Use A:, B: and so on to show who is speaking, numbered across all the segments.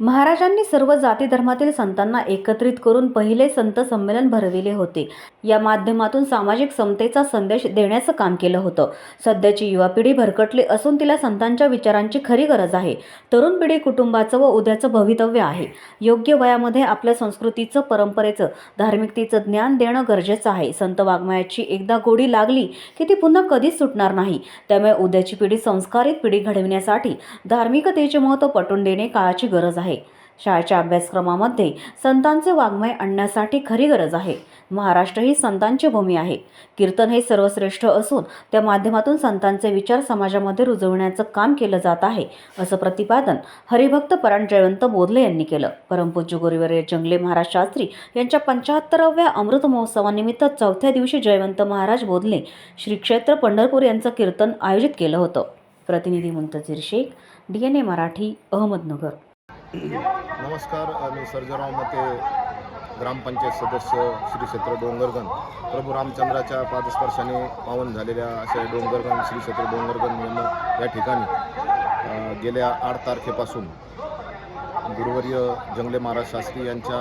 A: महाराजांनी सर्व जाती धर्मातील संतांना एकत्रित करून पहिले संत संमेलन भरविले होते. या माध्यमातून सामाजिक समतेचा संदेश देण्याचं काम केलं होतं. सध्याची युवा पिढी भरकटली असून तिला संतांच्या विचारांची खरी गरज आहे. तरुण पिढी कुटुंबाचं व उद्याचं भवितव्य आहे. योग्य वयामध्ये आपल्या संस्कृतीचं परंपरेचं धार्मिकतेचं ज्ञान देणं गरजेचं आहे. संत वाङ्मयाची एकदा गोडी लागली की ती पुन्हा कधीच सुटणार नाही. त्यामुळे उद्याची पिढी संस्कारित पिढी घडविण्यासाठी धार्मिकतेचे महत्त्व पटवून देणे काळाची गरज आहे. शाळेच्या अभ्यासक्रमामध्ये संतांचे वाङ्मय आणण्यासाठी खरी गरज आहे. महाराष्ट्र ही संतांची भूमी आहे. कीर्तन हे सर्वश्रेष्ठ असून त्या माध्यमातून संतांचे विचार समाजामध्ये रुजवण्याचं काम केलं जात आहे असं प्रतिपादन हरिभक्त पराण जयवंत बोधले यांनी केलं. परमपूज्य गुरुवर्य जंगले महाराज शास्त्री यांच्या पंच्याहत्तराव्या अमृत महोत्सवानिमित्त चौथ्या दिवशी जयवंत महाराज बोधले श्री क्षेत्र पंढरपूर यांचं कीर्तन आयोजित केलं होतं. प्रतिनिधी Muntazir Shaikh D N A Marathi Ahmednagar.
B: नमस्कार मी सर्जराव मते ग्रामपंचायत सदस्य श्री क्षेत्र डोंगरगण प्रभू रामचंद्राच्या पादस्पर्शाने पावन झालेल्या अशा डोंगरगण श्री क्षेत्र डोंगरगण यांना या ठिकाणी गेल्या आठ तारखेपासून गुरुवर्य जंगले महाराज शास्त्री यांच्या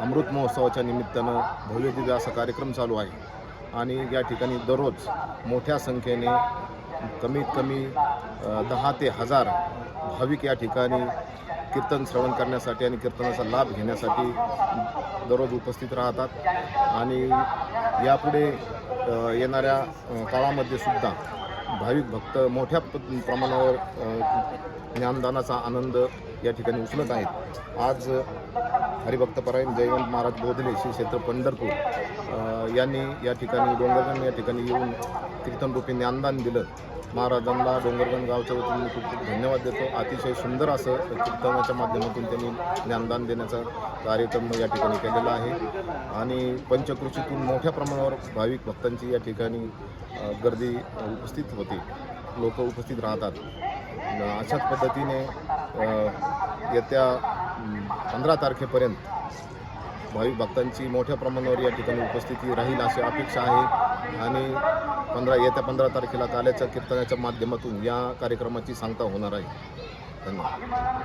B: अमृत महोत्सवाच्या निमित्तानं भव्य दिव्य असा कार्यक्रम चालू आहे. आणि या ठिकाणी दररोज मोठ्या संख्येने कमीत कमी दहा ते हजार भाविक या ठिकाणी कीर्तन श्रवण करण्यासाठी आणि कीर्तनाचा लाभ घेण्यासाठी दररोज उपस्थित राहतात. आणि यापुढे येणाऱ्या काळामध्ये सुद्धा भाविक भक्त मोठ्या प- प्रमाणावर ज्ञानदानाचा आनंद या ठिकाणी उचलत आहेत. आज हरिभक्तपरायण जयवंत महाराज बोधले श्री क्षेत्र पंढरपूर यांनी या ठिकाणी डोंगरगण या ठिकाणी येऊन कीर्तनरूपी ज्ञानदान दिलं. महाराजांना डोंगरगण गावच्या वतीने खूप खूप धन्यवाद देतो. अतिशय सुंदर असं कीर्तनाच्या माध्यमातून त्यांनी ज्ञानदान देण्याचा कार्यक्रम या ठिकाणी केलेला आहे. आणि पंचकृषीतून मोठ्या प्रमाणावर भाविक भक्तांची या ठिकाणी गर्दी उपस्थित होते. लोक उपस्थित राहतात. अशाच पद्धतीने येत्या पंधरा तारखेपर्यंत भाविक भक्तांची मोठ्या प्रमाणावर या ठिकाणी उपस्थिती राहील अशी अपेक्षा आहे. आणि पंधरा येत्या पंधरा तारखेला काल्याच्या कीर्तनाच्या माध्यमातून या कार्यक्रमाची सांगता होणार आहे. धन्यवाद.